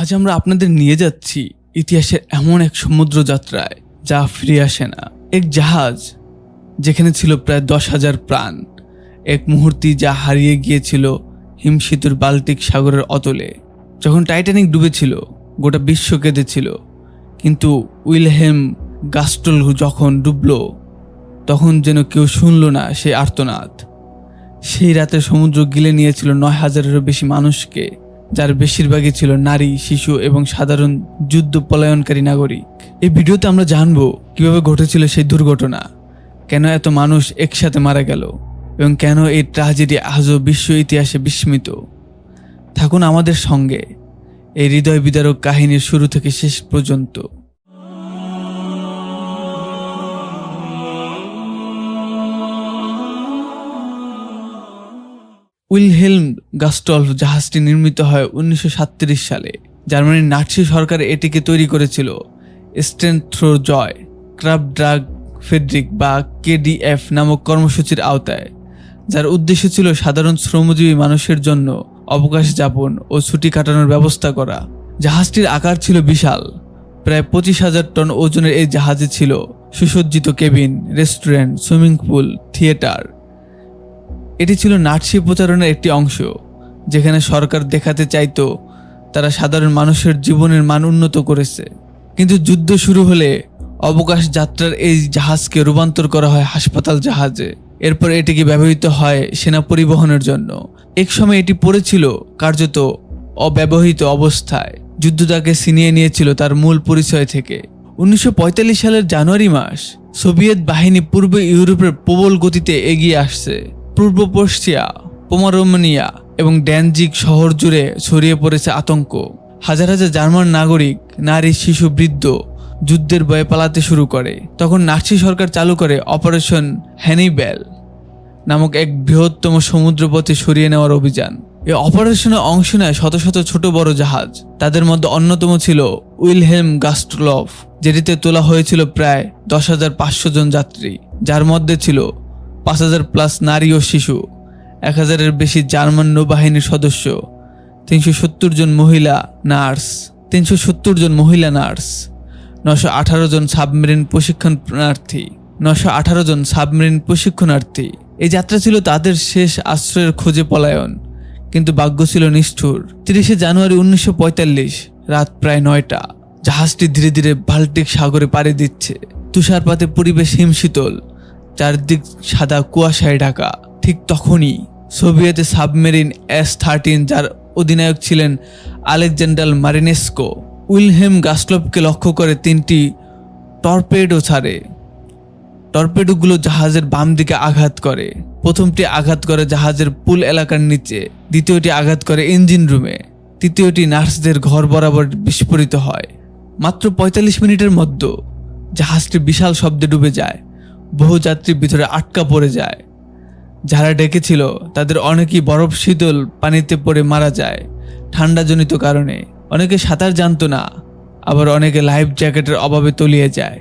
আজ আমরা আপনাদের নিয়ে যাচ্ছি ইতিহাসের এমন এক সমুদ্র যাত্রায় যা ফিরে আসে না। এক জাহাজ, যেখানে ছিল প্রায় দশ হাজার প্রাণ। এক মুহূর্তে যা হারিয়ে গিয়েছিল হিমশীতুর বাল্টিক সাগরের অতলে। যখন টাইটানিক ডুবেছিল, গোটা বিশ্ব কেঁদেছিল। কিন্তু উইলহেম গাস্টল যখন ডুবল, তখন যেন কেউ শুনল না সেই আর্তনাদ। সেই রাতে সমুদ্র গিলে নিয়েছিল নয় হাজারেরও বেশি মানুষকে। যার বেশিরভাগই ছিল নারী, শিশু এবং সাধারণ যুদ্ধ পলায়নকারী নাগরিক। এই ভিডিওতে আমরা জানব কীভাবে ঘটেছিল সেই দুর্ঘটনা, কেন এত মানুষ একসাথে মারা গেল, এবং কেন এই ট্রাজেডি আজও বিশ্ব ইতিহাসে বিস্মিত। থাকুন আমাদের সঙ্গে, এই হৃদয় বিদারক কাহিনীর শুরু থেকে শেষ পর্যন্ত। উইলহেলম গাস্টলফ জাহাজটি নির্মিত হয় উনিশশো সালে। জার্মানির নাটসি সরকার এটিকে তৈরি করেছিল। থ্রো জয় ক্রাফ ড্রাগ ফেডরিক বা কেডিএফ নামক কর্মসূচির আওতায়, যার উদ্দেশ্য ছিল সাধারণ শ্রমজীবী মানুষের জন্য অবকাশ যাপন ও ছুটি কাটানোর ব্যবস্থা করা। জাহাজটির আকার ছিল বিশাল, প্রায় পঁচিশ হাজার টন ওজনের এই জাহাজে ছিল সুসজ্জিত cabin, restaurant, swimming pool, theatre এটি ছিল নাটসি প্রচারণের একটি অংশ, যেখানে সরকার দেখাতে চাইতো তারা সাধারণ মানুষের জীবনের মান উন্নত করেছে। কিন্তু যুদ্ধ শুরু হলে অবকাশ যাত্রার এই জাহাজকে রূপান্তর করা হয় হাসপাতাল জাহাজে। এরপর এটিকে ব্যবহৃত হয় সেনা পরিবহনের জন্য। এক সময় এটি পড়েছিল কার্যত অব্যবহৃত অবস্থায়। যুদ্ধ তাকে ছিনিয়ে নিয়েছিল তার মূল পরিচয় থেকে। উনিশশো পঁয়তাল্লিশ সালের জানুয়ারি মাস সোভিয়েত বাহিনী পূর্ব ইউরোপের প্রবল গতিতে এগিয়ে আসছে। পূর্ব পশ্চিয়া পোমারোমানিয়া এবং ড্যানজিক শহর জুড়ে ছড়িয়ে পড়েছে আতঙ্ক। হাজার হাজার জার্মান নাগরিক, নারী, শিশু, বৃদ্ধ যুদ্ধের ভয়ে পালাতে শুরু করে। তখন নাৎসি সরকার চালু করে অপারেশন হ্যানিবেল নামক এক বৃহত্তম সমুদ্রপথে সরিয়ে নেওয়ার অভিযান। এই অপারেশনে অংশ নেয় শত শত ছোট বড় জাহাজ। তাদের মধ্যে অন্যতম ছিল উইলহেম গাস্টলফ, যেটিতে তোলা হয়েছিল প্রায় দশ হাজার পাঁচশো জন যাত্রী। যার মধ্যে ছিল পাঁচ হাজার প্লাস নারী ও শিশু, এক হাজারের বেশি জার্মান নৌবাহিনীর সদস্য, তিনশো সত্তর জন মহিলা নার্স, তিনশো সত্তর জন মহিলা নার্স নশো আঠারো জন সাবমেরিন প্রশিক্ষণার্থী নশো আঠারো জন সাবমেরিন প্রশিক্ষণার্থী। এই যাত্রা ছিল তাদের শেষ আশ্রয়ের খোঁজে পলায়ন, কিন্তু ভাগ্য ছিল নিষ্ঠুর। তিরিশে জানুয়ারি উনিশশো পঁয়তাল্লিশ, রাত প্রায় নয়টা, জাহাজটি ধীরে ধীরে বাল্টিক সাগরে পাড়ি দিচ্ছে। তুষারপাতে পরিবেশ হিমশীতল। চারদিক সাদা কুয়াশায় ঢাকা। ঠিক তখনই সোভিয়েত সাবমেরিন এস থার্টিন, যার অধিনায়ক ছিলেন আলেকজান্ডার মারিনেস্কো, উইলহেম গাসলভকে লক্ষ্য করে তিনটি টর্পেডো ছাড়ে। টর্পেডোগুলো জাহাজের বাম দিকে আঘাত করে। প্রথমটি আঘাত করে জাহাজের পুল এলাকার নিচে, দ্বিতীয়টি আঘাত করে ইঞ্জিন রুমে। তৃতীয়টি নার্সদের ঘর বরাবর বিস্ফোরিত হয়। মাত্র পঁয়তাল্লিশ মিনিটের মধ্যে জাহাজটি বিশাল শব্দে ডুবে যায়। বহু যাত্রী ভিতরে আটকা পড়ে যায়। যারা ডেকেছিল, তাদের অনেকেই বরফ শীতল পানিতে পড়ে মারা যায় ঠান্ডাজনিত কারণে। অনেকে সাঁতার জানতো না, আবার অনেকে লাইফ জ্যাকেটের অভাবে তলিয়ে যায়।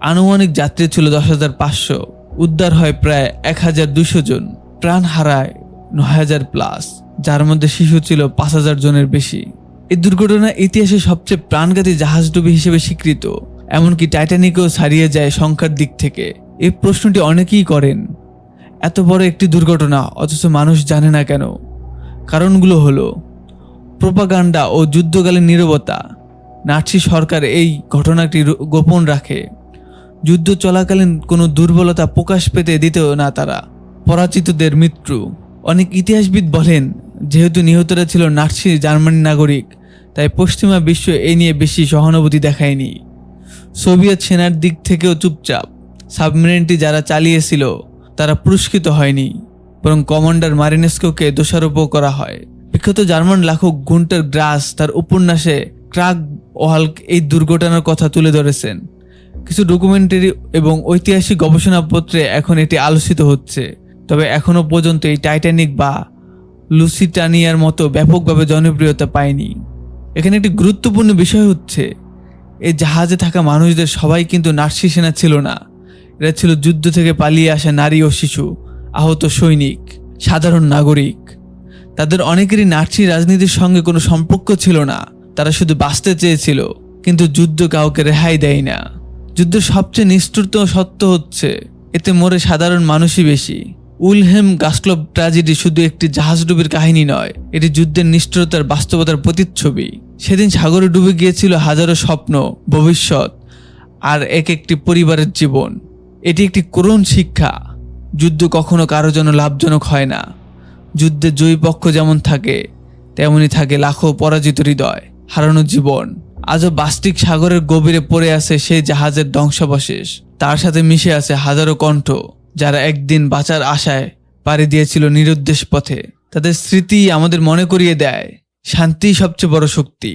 আনুমানিক যাত্রী ছিল দশ হাজার পাঁচশো, উদ্ধার হয় প্রায় এক হাজার দুশো জন। প্রাণ হারায় নয় হাজার প্লাস, যার মধ্যে শিশু ছিল পাঁচ হাজার জনের বেশি। এই দুর্ঘটনা ইতিহাসে সবচেয়ে প্রাণঘাতী জাহাজডুবি হিসেবে স্বীকৃত, এমনকি টাইটানিকও ছাড়িয়ে যায় সংখ্যার দিক থেকে। এই প্রশ্নটি অনেকেই করেন। এত বড় একটি দুর্ঘটনা, অথচ মানুষ জানে না কেন। কারণগুলো হলো, প্রোপাগান্ডা ও যুদ্ধকালীন নীরবতা। নাৎসি সরকার এই ঘটনাটি গোপন রাখে। যুদ্ধ চলাকালীন কোনো দুর্বলতা প্রকাশ পেতে দিত না তারা। পরাজিতদের মৃত্যু। অনেক ইতিহাসবিদ বলেন, যেহেতু নিহতরা ছিল নাৎসি জার্মানি নাগরিক, তাই পশ্চিমা বিশ্ব এই নিয়ে বেশি সহানুভূতি দেখায়নি। সোভিয়েত সেনার দিক থেকেও চুপচাপ। সাবমেরিনটি যারা চালিয়েছিল, তারা পুরস্কৃত হয়নি, বরং কমান্ডার মারিনেস্কোকে দোষারোপ করা হয়। বিখ্যাত জার্মান লেখক গুন্টার গ্রাস তার উপন্যাসে ক্রাক ওয়াল্ক এই দুর্ঘটনার কথা তুলে ধরেছেন। কিছু ডকুমেন্টারি এবং ঐতিহাসিক গবেষণাপত্রে এখন এটি আলোচিত হচ্ছে, তবে এখনও পর্যন্ত এই টাইটানিক বা লুসিটানিয়ার মতো ব্যাপকভাবে জনপ্রিয়তা পায়নি। এখানে একটি গুরুত্বপূর্ণ বিষয় হচ্ছে এই জাহাজে থাকা মানুষদের সবাই কিন্তু নার্সি সেনা ছিল না। এরা ছিল যুদ্ধ থেকে পালিয়ে আসা নারী ও শিশু, আহত সৈনিক, সাধারণ নাগরিক। তাদের অনেকেরই নার্সি রাজনীতির সঙ্গে কোনো সম্পর্ক ছিল না, তারা শুধু বাঁচতে চেয়েছিল, কিন্তু যুদ্ধ কাউকে রেহাই দেয় না। যুদ্ধের সবচেয়ে নিষ্ঠুরতম সত্য হচ্ছে, এতে মরে সাধারণ মানুষই বেশি। উলহেম গাসক্লব ট্র্যাজেডি শুধু একটি জাহাজডুবির কাহিনী নয়, এটি যুদ্ধের নিষ্ঠুরতার বাস্তবতার প্রতিচ্ছবি। সেদিন সাগরে ডুবে গিয়েছিল হাজারো স্বপ্ন, ভবিষ্যৎ, আর এক একটি পরিবারের জীবন। এটি একটি করুণ শিক্ষা। যুদ্ধ কখনো কারও জন্য লাভজনক হয় না। যুদ্ধে জয়ী পক্ষ যেমন থাকে, তেমনি থাকে লাখো পরাজিত হৃদয়, হারানো জীবন। আজও বাস্টিক সাগরের গভীরে পড়ে আছে সেই জাহাজের ধ্বংসাবশেষ। তার সাথে মিশে আছে হাজারো কণ্ঠ, যারা একদিন বাঁচার আশায় পাড়ি দিয়েছিল নিরুদ্দেশ পথে। তাদের স্মৃতি আমাদের মনে করিয়ে দেয় শান্তি সবচেয়ে বড় শক্তি।